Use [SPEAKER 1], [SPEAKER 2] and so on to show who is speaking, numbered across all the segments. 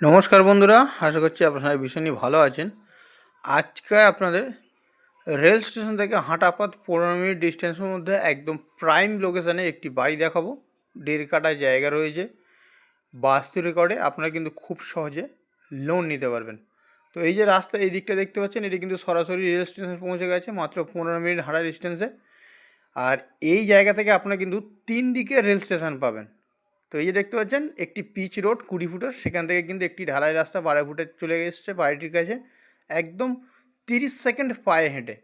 [SPEAKER 1] নমস্কার বন্ধুরা, আশা করছি আপনারা ভীষণই ভালো আছেন। আজকে আপনাদের রেল স্টেশন থেকে হাঁটাপথ পনেরো মিনিট ডিস্টেন্সের মধ্যে একদম প্রাইম লোকেশানে একটি বাড়ি দেখাবো। দেড় কাটা জায়গা রয়েছে। বাস্তু রেকর্ডে আপনারা কিন্তু খুব সহজে লোন নিতে পারবেন। তো এই যে রাস্তা এই দিকটা দেখতে পাচ্ছেন, এটি কিন্তু সরাসরি রেল স্টেশনে পৌঁছে গেছে, মাত্র পনেরো মিনিট হাঁটা ডিস্টেন্সে আর এই জায়গা থেকে আপনারা কিন্তু তিন দিকে রেল স্টেশন পাবেন। তো এই যে দেখতে পাচ্ছেন, একটি পিচ রোড কুড়ি ফুটের সেখান থেকে কিন্তু একটি ঢালাই রাস্তা বারো ফুটে চলে এসছে বাড়িটির কাছে। একদম তিরিশ সেকেন্ড পায়ে হেঁটে।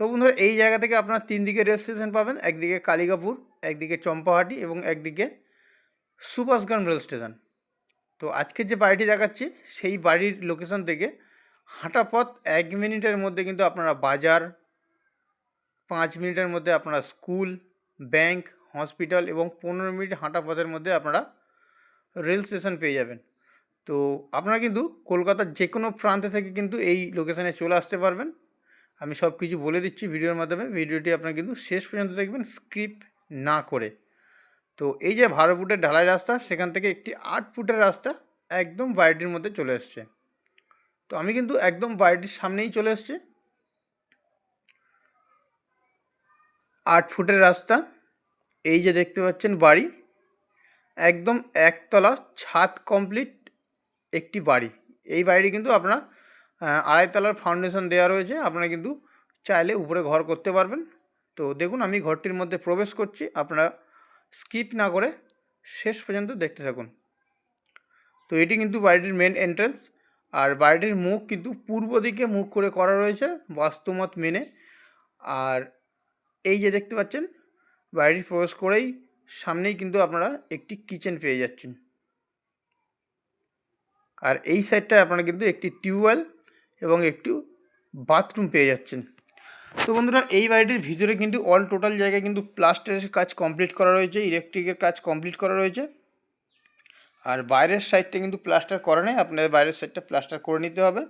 [SPEAKER 1] তো বন্ধুরা, এই জায়গা থেকে আপনারা তিন দিকে রেল স্টেশন পাবেন, একদিকে কালিকাপুর, একদিকে চম্পাহাটি এবং একদিকে সুভাষগ্রাম রেল স্টেশন তো আজকে যে বাড়িটি দেখাচ্ছি, সেই বাড়ির লোকেশন থেকে হাঁটা পথ এক মিনিটের মধ্যে কিন্তু আপনারা বাজার, পাঁচ মিনিটের মধ্যে আপনারা স্কুল ব্যাংক হসপিটাল এবং পনেরো মিনিট হাঁটা পথের মধ্যে আপনারা রেল স্টেশন পেয়ে যাবেন। তো আপনারা কিন্তু কলকাতার যে কোনো প্রান্ত থেকে কিন্তু এই লোকেশানে চলে আসতে পারবেন। আমি সব কিছু বলে দিচ্ছি ভিডিওর মাধ্যমে। ভিডিওটি আপনারা কিন্তু শেষ পর্যন্ত দেখবেন স্ক্রিপ্ট না করে। তো এই যে বারো ঢালাই রাস্তা, সেখান থেকে একটি আট ফুটের রাস্তা একদম বাড়িটির মধ্যে চলে এসছে। তো আমি কিন্তু একদম বাড়িটির সামনেই চলে এসছি। আট ফুটের রাস্তা। এই যে দেখতে পাচ্ছেন বাড়ি, একদম একতলা ছাদ কমপ্লিট একটি বাড়ি। এই বাড়িটি কিন্তু আপনার আড়াইতলার ফাউন্ডেশন দেওয়া রয়েছে, আপনারা কিন্তু চাইলে উপরে ঘর করতে পারবেন। তো দেখুন, আমি ঘরটির মধ্যে প্রবেশ করছি, আপনারা স্কিপ না করে শেষ পর্যন্ত দেখতে থাকুন। তো এটি কিন্তু বাড়িটির মেন এন্ট্রান্স আর বাড়িটির মুখ কিন্তু পূর্ব দিকে মুখ করে করা রয়েছে, বাস্তুমত মেনে। আর এই যে দেখতে পাচ্ছেন বাড়িটি প্রবেশ করেই সামনেই কিন্তু আপনারা একটি কিচেন পেয়ে যাচ্ছেন। আর এই সাইডটায় আপনারা কিন্তু একটি টিউবওয়েল এবং একটু বাথরুম পেয়ে যাচ্ছেন। তো বন্ধুরা, এই বাড়িটির ভিতরে কিন্তু অল টোটাল জায়গায় কিন্তু প্লাস্টারের কাজ কমপ্লিট করা রয়েছে, ইলেকট্রিকের কাজ কমপ্লিট করা রয়েছে। আর বাইরের সাইডটা কিন্তু প্লাস্টার করা নেই, আপনাদের বাইরের সাইডটা প্লাস্টার করে নিতে হবে।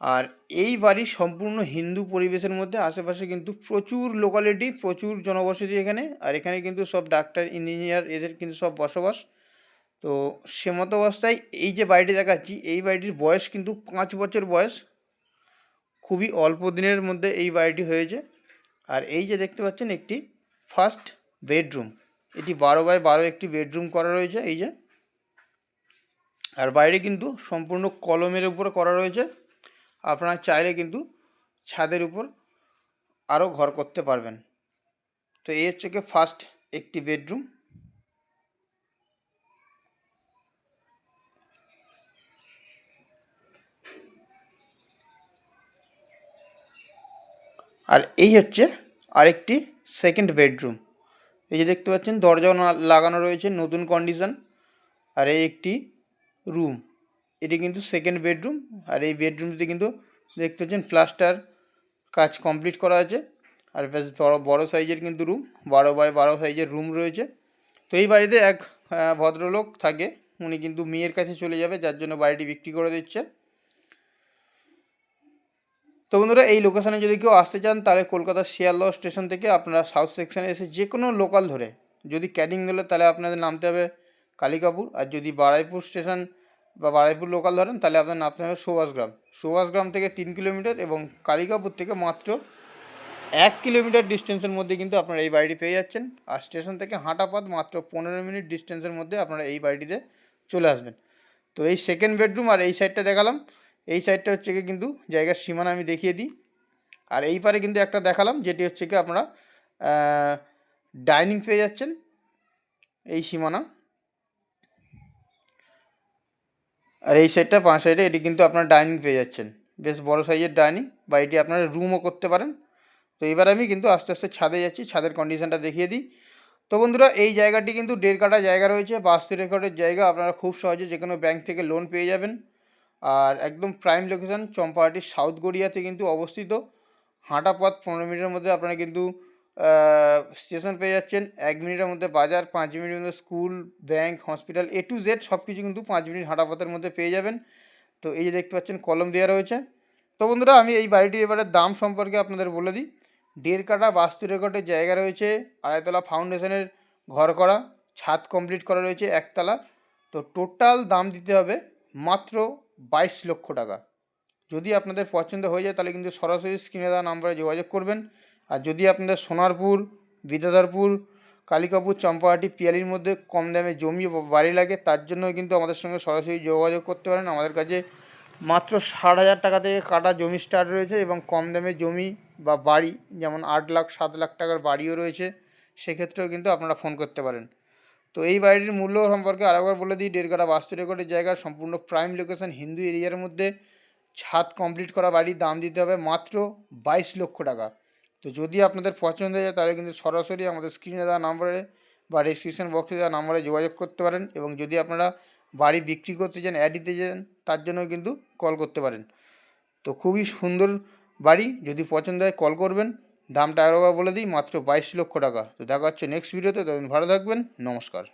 [SPEAKER 1] আর এই বাড়ি সম্পূর্ণ হিন্দু পরিবেশের মধ্যে, আশেপাশে কিন্তু প্রচুর লোকালিটি প্রচুর জনবসতি এখানে, আর এখানে কিন্তু সব ডাক্তার ইঞ্জিনিয়ার এদের কিন্তু সব বসবাস। তো সে মতো অবস্থায় এই যে বাড়িটি দেখাচ্ছি, এই বাড়িটির বয়স কিন্তু পাঁচ বছর বয়স। খুবই অল্প দিনের মধ্যে এই বাড়িটি হয়েছে। আর এই যে দেখতে পাচ্ছেন একটি ফার্স্ট বেডরুম এটি বারো বাই বারো একটি বেডরুম করা রয়েছে, এই যে। আর বাইরে কিন্তু সম্পূর্ণ কলমের উপরে করা রয়েছে। আপনারা চাইলে কিন্তু ছাদের উপর আরও ঘর করতে পারবেন। তো এই হচ্ছে কি ফার্স্ট একটি বেডরুম আর এই হচ্ছে আরেকটি সেকেন্ড বেডরুম এই যে দেখতে পাচ্ছেন, দরজাও না- লাগানো রয়েছে, নতুন কন্ডিশন আর এই একটি রুম এটি কিন্তু সেকেন্ড বেডরুম আর এই বেডরুমটিতে কিন্তু দেখতে পাচ্ছেন প্লাস্টার কাজ কমপ্লিট করা আছে। আর বেশ বড় বড় সাইজের কিন্তু রুম বারো বাই বারো সাইজের রুম রয়েছে। তো এই বাড়িতে এক ভদ্রলোক থাকে, উনি কিন্তু মেয়ের কাছে চলে যাবে, যার জন্য বাড়িটি বিক্রি করে দিচ্ছে। তো বন্ধুরা, এই লোকেশানে যদি কেউ আসতে চান, তাহলে কলকাতার শিয়ালদহ স্টেশন থেকে আপনারা সাউথ সেকশানে এসে যে কোনো লোকাল ধরে, যদি ক্যানিং ধরে, তাহলে আপনাদের নামতে হবে কালিকাপুর। আর যদি বারাইপুর স্টেশন বা বারাইপুর লোকাল ধরেন, তাহলে আপনার নামতে হবে সুভাষগ্রাম সুভাষগ্রাম থেকে তিন কিলোমিটার এবং কালিকাপুর থেকে মাত্র এক কিলোমিটার ডিস্টেন্সের মধ্যে কিন্তু আপনারা এই বাড়িটি পেয়ে যাচ্ছেন। আর স্টেশন থেকে হাঁটা পথ মাত্র পনেরো মিনিট ডিস্টেন্সের মধ্যে আপনারা এই বাড়িটিতে চলে আসবেন। তো এই সেকেন্ড বেডরুম আর এই সাইডটা দেখালাম। এই সাইডটা হচ্ছে কি কিন্তু জায়গার সীমানা আমি দেখিয়ে দিই। আর এই পারে কিন্তু একটা দেখালাম, যেটি হচ্ছে কি আপনারা ডাইনিং পেয়ে যাচ্ছেন এই সীমানা। আর এই সাইডটা পাঁচ সাইডে এটি কিন্তু আপনার ডাইনিং পেয়ে যাচ্ছেন। বেশ বড় সাইজের ডাইনিং বা এটি আপনারা রুমও করতে পারেন। তো এবার আমি কিন্তু আস্তে আস্তে ছাদে যাচ্ছি, ছাদের কন্ডিশনটা দেখিয়ে দিই। তো বন্ধুরা, এই জায়গাটি কিন্তু দেড় কাটা জায়গা রয়েছে বাস্তু রেকর্ডের জায়গা, আপনারা খুব সহজে যে কোনো ব্যাংক থেকে লোন পেয়ে যাবেন। আর একদম প্রাইম লোকেশন চম্পাহাটির সাউথ গড়িয়াতে কিন্তু অবস্থিত। হাঁটা পথ পনেরো মিনিটের মধ্যে আপনারা কিন্তু স্টেশন পেয়ে যাচ্ছেন। এক মিনিটের মধ্যে বাজার, পাঁচ মিনিটের মধ্যে school bank hospital A to Z সব কিছু কিন্তু পাঁচ মিনিট হাঁটা পথের মধ্যে পেয়ে যাবেন। তো এই যে দেখতে পাচ্ছেন, কলম দেওয়া রয়েছে। তো বন্ধুরা, আমি এই বাড়িটির এবারে দাম সম্পর্কে আপনাদের বলে দিই। দেড় কাটা বাস্তু রেকর্ডের জায়গা রয়েছে, আড়াইতলা ফাউন্ডেশনের ঘর করা, ছাদ কমপ্লিট করা রয়েছে একতলা। তো টোটাল দাম দিতে হবে মাত্র বাইশ লক্ষ টাকা। যদি আপনাদের পছন্দ হয়ে যায়, তাহলে কিন্তু সরাসরি স্ক্রিনে দেওয়া নাম্বারে যোগাযোগ করবেন। আর যদি আপনাদের সোনারপুর, বিদ্যাধরপুর, কালিকাপুর, চম্পাহাটি, পিয়ালির মধ্যে কম দামে জমি বাড়ি লাগে, তার জন্য কিন্তু আমাদের সঙ্গে সরাসরি যোগাযোগ করতে পারেন। আমাদের কাছে মাত্র ষাট হাজার টাকা থেকে কাটা জমি স্টার্ট রয়েছে এবং কম দামে জমি বা বাড়ি, যেমন আট লাখ, সাত লাখ টাকার বাড়িও রয়েছে, সেক্ষেত্রেও কিন্তু আপনারা ফোন করতে পারেন। তো এই বাড়িটির মূল্য সম্পর্কে আরেকবার বলে দিই দেড়গাড়া বাস্তু রেকর্ডের জায়গা, সম্পূর্ণ প্রাইম লোকেশন হিন্দু এরিয়ার মধ্যে ছাদ কমপ্লিট করা বাড়ির দাম দিতে হবে মাত্র বাইশ লক্ষ টাকা। তো যদি আপনাদের পছন্দ হয়ে যায়, তাহলে কিন্তু সরাসরি আমাদের স্ক্রিনে দেওয়া নাম্বারে বা রেজিস্ট্রেশন বক্সে দেওয়া নাম্বারে যোগাযোগ করতে পারেন এবং যদি আপনারা বাড়ি বিক্রি করতে চান অ্যাড দিতে চান, তার জন্য কিন্তু কল করতে পারেন। তো খুবই সুন্দর বাড়ি, যদি পছন্দ হয় কল করবেন। দামটা আরেকবার বলে দিই, মাত্র বাইশ লক্ষ টাকা। তো দেখা হচ্ছে নেক্সট ভিডিওতে তখন ভালো থাকবেন, নমস্কার।